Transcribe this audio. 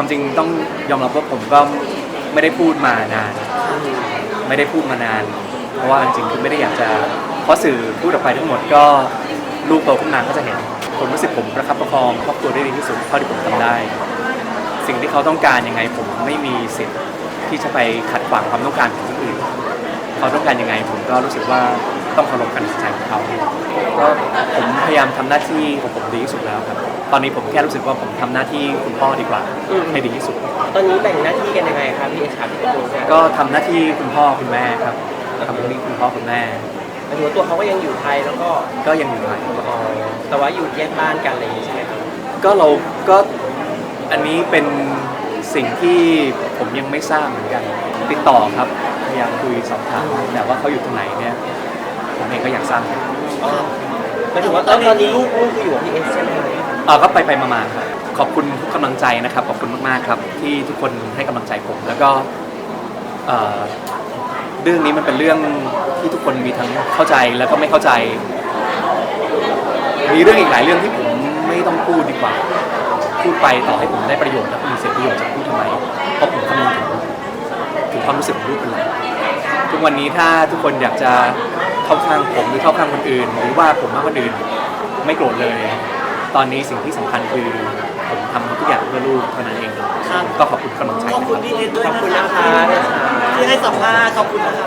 ความจริงต้องยอมรับว่าผมก็ไม่ได้พูดมานาน ไม่ได้พูดมานาน เพราะว่าจริงๆคือไม่ได้อยากจะ เพราะสื่อพูดออกไปทั้งหมดก็ลูกโตขึ้นมาก็จะเห็นผมรู้สึกผมประคับประคองครอบครัวได้ดีที่สุดเท่าที่ผมทำได้ สิ่งที่เขาต้องการยังไงผมไม่มีสิทธิ์ที่จะไปขัดขวางความต้องการของคนอื่น เขาต้องการยังไงผมก็รู้สึกว่าต้องเคารพการตัดสินใจของเขา ก็ผมพยายามทำหน้าที่ของผมดีที่สุดแล้วครับ ตอนนี้ผมแค่รู้สึกว่าผมทำหน้าที่คุณพ่อดีกว่าให้ดีที่สุด ตอนนี้แบ่งหน้าที่กันยังไงครับพี่เอชครับพี่ตะปูเนี่ยก็ทำหน้าที่คุณพ่อคุณแม่ครับทำหน้าที่คุณพ่อคุณแม่ หมายถึงว่าตัวเขาก็ยังอยู่ไทยแล้วก็ก็ยังอยู่ไหนอ๋อแต่ว่าอยู่แยกบ้านกันอะไรอย่างงี้ใช่ไหมครับก็เราก็อันนี้เป็นสิ่งที่ผมยังไม่ทราบเหมือนกัน ติดต่อครับพยายามคุยสอบถามแต่ว่าเขาอยู่ตรงไหนเนี่ยผมเองก็อยากทราบหมายถึงว่าตอนนี้ลูกลูกคืออยู่กับพี่เอสใช่ไหมครับเออก็ไปไปมามาครับขอบคุณทุกกำลังใจนะครับ ขอบคุณมากๆครับ ที่ทุกคนให้กำลังใจผม แล้วก็เอ่อเรื่องนี้มันเป็นเรื่องที่ทุกคนมีทั้งเข้าใจแล้วก็ไม่เข้าใจ มีเรื่องอีกหลายเรื่องที่ผมไม่ต้องพูดดีกว่า พูดไปต่อให้ผมได้ประโยชน์แล้วก็มีเสียประโยชน์จะพูดทำไมเพราะผมคำนึงถึงถึงความรู้สึกของลูกเป็นหลักทุกวันนี้ถ้าทุกคนอยากจะ เข้าข้างผมหรือเข้าข้างคนอื่น หรือว่าผมมากคนอื่นไม่โกรธเลย ตอนนี้สิ่งที่สำคัญคือผมทำทุกอย่างเพื่อลูกเท่านั้นเองก็ขอบคุณกำลังใจขอบนะคคุณรับพี่เอสด้วยขอบคุณนะนะคะคะที่ให้สัมภาษณ์ขอบคุณนะครับ